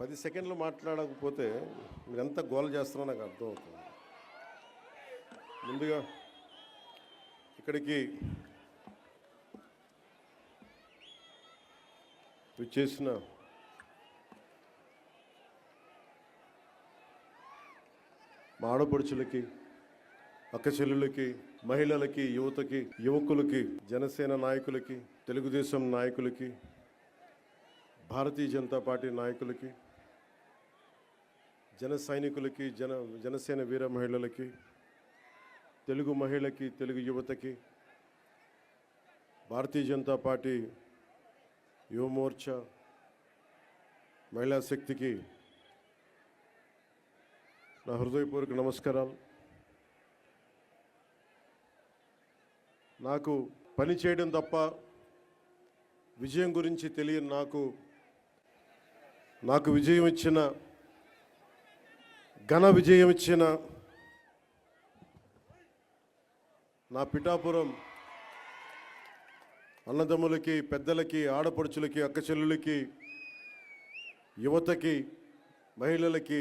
పది సెకండ్లు మాట్లాడకపోతే మీరు ఎంత గోల చేస్తున్నారో నాకు అర్థమవుతుంది. ముందుగా ఇక్కడికి చేసిన మా ఆడపడుచులకి అక్క చెల్లులకి మహిళలకి యువతకి యువకులకి జనసేన నాయకులకి తెలుగుదేశం నాయకులకి భారతీయ జనతా పార్టీ నాయకులకి జన సైనికులకి జన జనసేన వీర మహిళలకి తెలుగు మహిళకి తెలుగు యువతకి భారతీయ జనతా పార్టీ యువమోర్చా మహిళా శక్తికి నా హృదయపూర్వక నమస్కారాలు. నాకు పని చేయడం తప్ప విజయం గురించి తెలియని నాకు నాకు విజయం ఇచ్చిన ఘన విజయం ఇచ్చిన నా పిఠాపురం అన్నదమ్ములకి పెద్దలకి ఆడపడుచులకి అక్క చెల్లులకి యువతకి మహిళలకి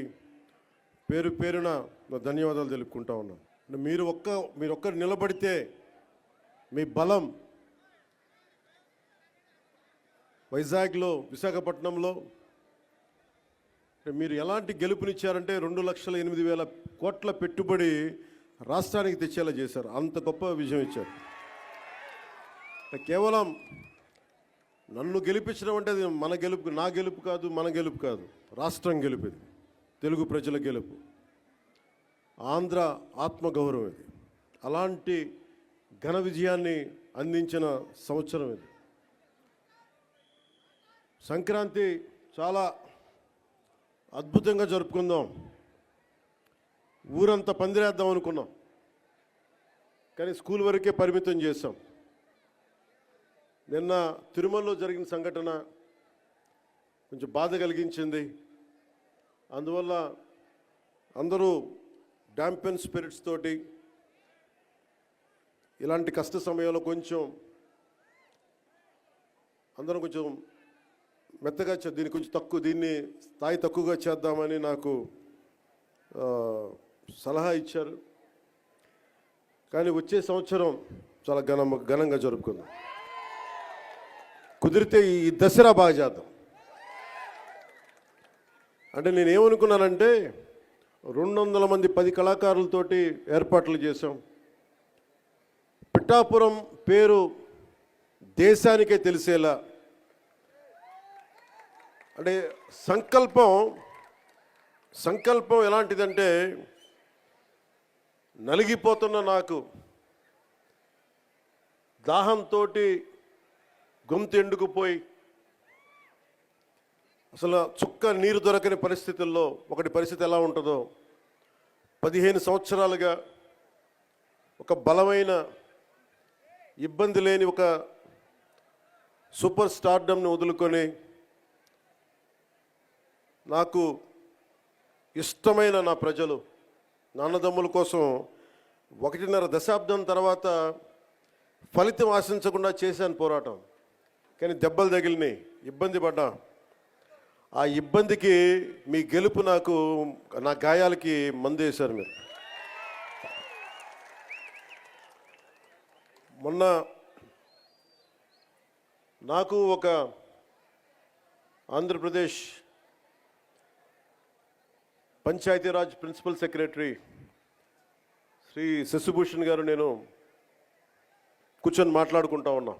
పేరు పేరున నా ధన్యవాదాలు తెలుపుకుంటా ఉన్నాను మీరు ఒక్క మీరు ఒక్కరు నిలబడితే మీ బలం వైజాగ్లో విశాఖపట్నంలో అంటే మీరు ఎలాంటి గెలుపునిచ్చారంటే రెండు లక్షల ఎనిమిది వేల కోట్ల పెట్టుబడి రాష్ట్రానికి తెచ్చేలా చేశారు. అంత గొప్ప విజయం ఇచ్చారు. కేవలం నన్ను గెలిపించడం అంటే అది మన గెలుపు నా గెలుపు కాదు మన గెలుపు కాదు. రాష్ట్రం గెలుపు తెలుగు ప్రజల గెలుపు. ఆంధ్ర ఆత్మగౌరవం ఇది. అలాంటి ఘన విజయాన్ని అందించిన సంవత్సరం ఇది. సంక్రాంతి చాలా అద్భుతంగా జరుపుకుందాం. ఊరంతా పందిరేద్దాం అనుకున్నాం. కానీ స్కూల్ వరకే పరిమితం చేశాం. నిన్న తిరుమలలో జరిగిన సంఘటన కొంచెం బాధ కలిగించింది. అందువల్ల అందరూ డాంపెన్ స్పిరిట్స్ తోటి ఇలాంటి కష్ట సమయంలో కొంచెం అందరం కొంచెం మెత్తగా చే- దీన్ని కొంచెం తక్కువ దీన్ని స్థాయి తక్కువగా చేద్దామని నాకు సలహా ఇచ్చారు. కానీ వచ్చే సంవత్సరం చాలా ఘన ఘనంగా జరుపుకుందాం. కుదిరితే ఈ దసరా బాగా చేద్దాం. అంటే నేను ఏమనుకున్నానంటే రెండు వందల మంది పది కళాకారులతోటి ఏర్పాట్లు చేశాం. పిఠాపురం పేరు దేశానికే తెలిసేలా అంటే సంకల్పం సంకల్పం ఎలాంటిదంటే నలిగిపోతున్న నాకు దాహంతో గొంతు ఎండుకుపోయి అసలు చుక్క నీరు దొరకని పరిస్థితుల్లో ఒకటి పరిస్థితి ఎలా ఉంటుందో పదిహేను సంవత్సరాలుగా ఒక బలమైన ఇబ్బంది లేని ఒక సూపర్ స్టార్డమ్ని వదులుకొని నాకు ఇష్టమైన నా ప్రజలు నాన్నదమ్ముల కోసం ఒకటిన్నర దశాబ్దం తర్వాత ఫలితం ఆశించకుండా చేశాను పోరాటం. కానీ దెబ్బలు తగిలినాయి ఇబ్బంది పడ్డా. ఆ ఇబ్బందికి మీ గెలుపు నాకు నా గాయాలకి మందు వేశారు మీరు. మొన్న నాకు ఒక ఆంధ్రప్రదేశ్ పంచాయతీరాజ్ ప్రిన్సిపల్ సెక్రటరీ శ్రీ శశిభూషణ్ గారు నేను కూర్చొని మాట్లాడుకుంటా ఉన్నాం.